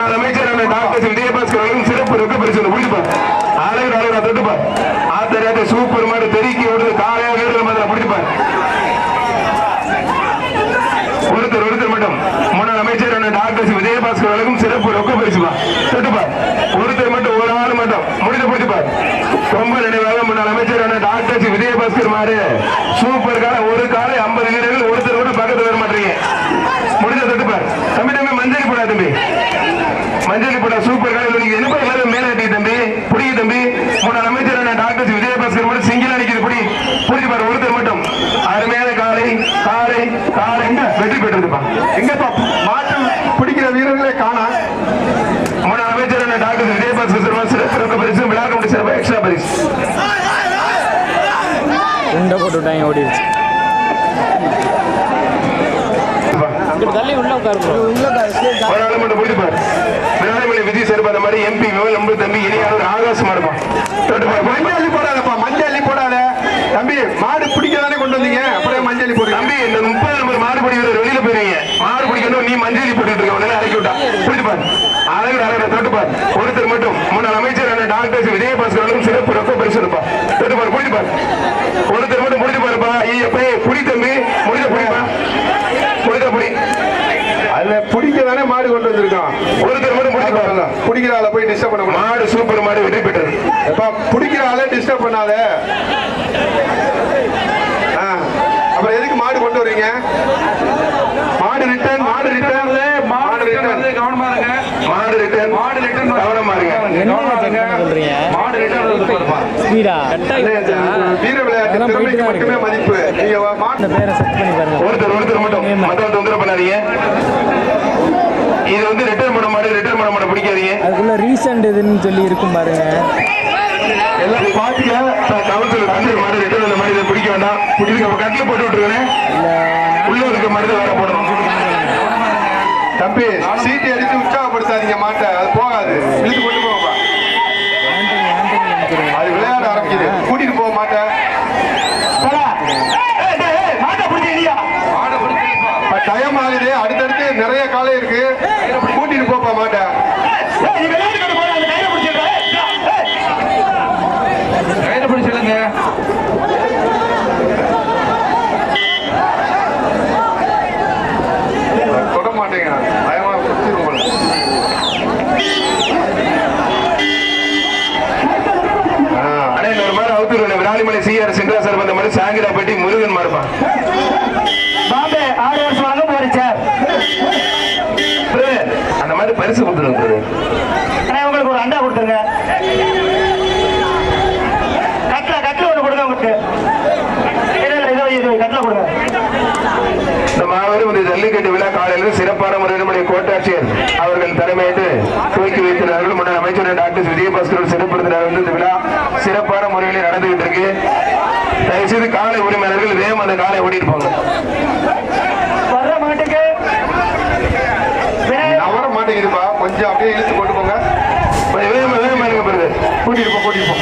Doctor Vijayabaskar அவர்களும் சிறப்பு ரொக்க பரிசு அழகு அழகு தொட்டுப்பார் சூப்பர் மாடு தெருக்கி ஓடுது. காலையாக மாதிரி ஒருத்தர் ஒருத்தர் மட்டும். முன்னாள் அமைச்சர் அண்ணன் டாக்டர் விஜயபாஸ்கர் அவர்களுக்கும் சிறப்பு ரொக்க பரிசுப்பா தொட்டுப்பார் ஒருத்தர் மட்டும் ஒரு ஆள் மட்டும். முடித்து பிடிச்சுப்பார் ரொம்ப நினைவாக முன்னாள் அமைச்சர் அண்ணன் டாக்டர் விஜயபாஸ்கர் மாறு சூப்பர் கால ஒரு காலை ஐம்பது வீரர்கள் ஒருத்தர் கூட பக்கத்துல வர மாட்டீங்க முடிஞ்ச தொட்டுப்பார் தம்பி தம்பி மஞ்சள் போடா தம்பி மஞ்சள் போடா சூப்பர் காலை நீங்க என்ன எல்லாரும் மேல ஏத்தி தம்பி புடிங்க தம்பி முன்னாள் அமைச்சர் அண்ணன் டாக்டர் விஜயபாஸ்கர் மட்டும் சிங்கிள் ஒருத்தர் மட்டும். அருமையான காலை காலை காலை. எங்க வெற்றி பெற்றிருப்பா எங்கப்பா? மாட்டு பிடிக்கிற வீரர்களே காணா. முன்னாள் அமைச்சர் அண்ணன் டாக்டர் விஜயபாஸ்கர் சர்மா சிறப்பு ரொக்க பரிசு விழா கமிட்டி சிறப்பு எக்ஸ்ட்ரா பரிசு. உண்டை போட்டு விட்டாங்க ஓடிடுச்சு. இங்கிட்டு தள்ளி உள்ள உட்காரு. பாரு எம்பி தம்பி இனியாவது ஆகாசமா இருப்பான் மஞ்சள் அள்ளி போடாதப்பா மஞ்சள் அள்ளி போடாத. தம்பி மாடு பிடிக்க தானே கொண்டு வந்தீங்க? அப்படியே மஞ்சள் அள்ளி போடுங்க தம்பி இந்த முப்பது நம்பர் மாடு பிடி வெளியில போயிருவீங்க மாடு பிடிக்கணும் நீ மஞ்சள் போட்டுட்டு இருக்க உடனே அரைக்கி விட்டா. பிடிச்சு பாரு அழகு அழகு தொட்டு பாரு ஒருத்தர் மட்டும். முன்னாள் அமைச்சர் டாக்டர் விஜயபாஸ்கர் சிறப்பு ரொக்க பரிசு இருப்பா தொட்டு பாரு பிடிச்சு பாரு ஒருத்தர் மட்டும் பிடிச்சு பாருப்பா ஐயப்பே புடி தம்பி முடிஞ்ச புடிப்பா முடிஞ்ச புடி அதுல பிடிக்க தானே மாடு கொண்டு வந்திருக்கான். ஒருத்தர் மட்டும் பாருங்க. பிடிக்கிற ஆளை போய் டிஸ்டர்ப் பண்ண கூடாது. மாடு சூப்பர் மாடு வெற்றி பெற்றது. எப்பா பிடிக்கிற ஆளை டிஸ்டர்ப் பண்ணாத. ஆ, அப்புறம் எதுக்கு மாடு கொண்டு வர்றீங்க? மாடு ரிட்டர்ன் மாடு ரிட்டர்ன் மாடு ரிட்டர்ன் கவனமா இருங்க. மாடு ரிட்டர்ன் மாடு ரிட்டர்ன் கவனமா இருங்க. பண்ண சொல்றீங்க? மாடு ரிட்டர்ன் ஸ்பீடா? வீர விளையாட்டு திறமைக்கு மட்டுமே மதிப்பு. நீங்க வா- இந்த மாட்டு பேரை செட் பண்ணி பாருங்க. ஒருத்தர் ஒருத்தர் மட்டும். மத்தவங்க தொந்தரவு பண்ணாதீங்க. இது வந்து ரிட்டர்ன் பண்ண மாடு ரிட்டர்ன் பண்ண மாடு பிடிக்காதீங்க. அதுக்குள்ள ரீசெண்ட் இதுன்னு சொல்லி இருக்கும் பாருங்க. எல்லாம் பாத்துக்க கவுன்சிலர் வந்து மாடு ரிட்டர்ன் அந்த மாதிரி இதை பிடிக்க வேண்டாம். பிடிக்க கட்டில போட்டு விட்டுருக்கேன் உள்ள இருக்க மாதிரி வேற போடணும். தம்பி சீட்டி அடிச்சு உற்சாகப்படுத்தாதீங்க மாட்டை. அது போகாது. இழுத்து கொண்டு அனுப்பிடுங்க அது விளையாட ஆரம்பிக்குது. கூட்டிட்டு போக மாட்டேன் டைம் ஆகுது. அடுத்தடுத்து நிறைய காலை இருக்கு கூட்டிட்டு போப்பா மாட்டேன் கையில பிடிச்சிருங்க தொட மாட்டேங்க பயமா பிடிச்சிரும் போல. ஆ, அண்ணே இந்த ஒரு மாதிரி விராலிமலை சிஆர் சென்றா சார் அந்த மாதிரி சாங்கிரா பெட்டி முருகன் மாறுப்பான். பாம்பே ஆறு வருஷம் வாங்க போறேன் சார். அந்த மாதிரி பரிசு கொடுத்துருங்க உங்களுக்கு ஒரு அண்டா கொடுத்துருங்க. கட்ல கட்ல ஒன்று கொடுங்க உங்களுக்கு. இல்ல இல்ல இதோ இது கட்ல கொடுங்க. இந்த மாபெரும் இந்த ஜல்லிக்கட்டு விழா காலையில் சிறப்பான முறையில் நம்முடைய கோட்டாட்சியர் அவர்கள் தலைமையிட்டு துவக்கி வைக்கிறார்கள். முன்னாள் அமைச்சர் டாக்டர் விஜயபாஸ்கர் சிறப்படுத்தினார் வந்து இந்த விழா தயவுசெய்து காலை உரிமையாளர்கள் வேகம் அந்த காலை ஓடிட்டு போங்க. வர மாட்டேங்க நவர மாட்டேங்குதுப்பா கொஞ்சம் அப்படியே இழுத்து போட்டு போங்க. வேகமா வேகமா இருக்க பிறகு கூட்டிட்டு போ கூட்டிட்டு போ.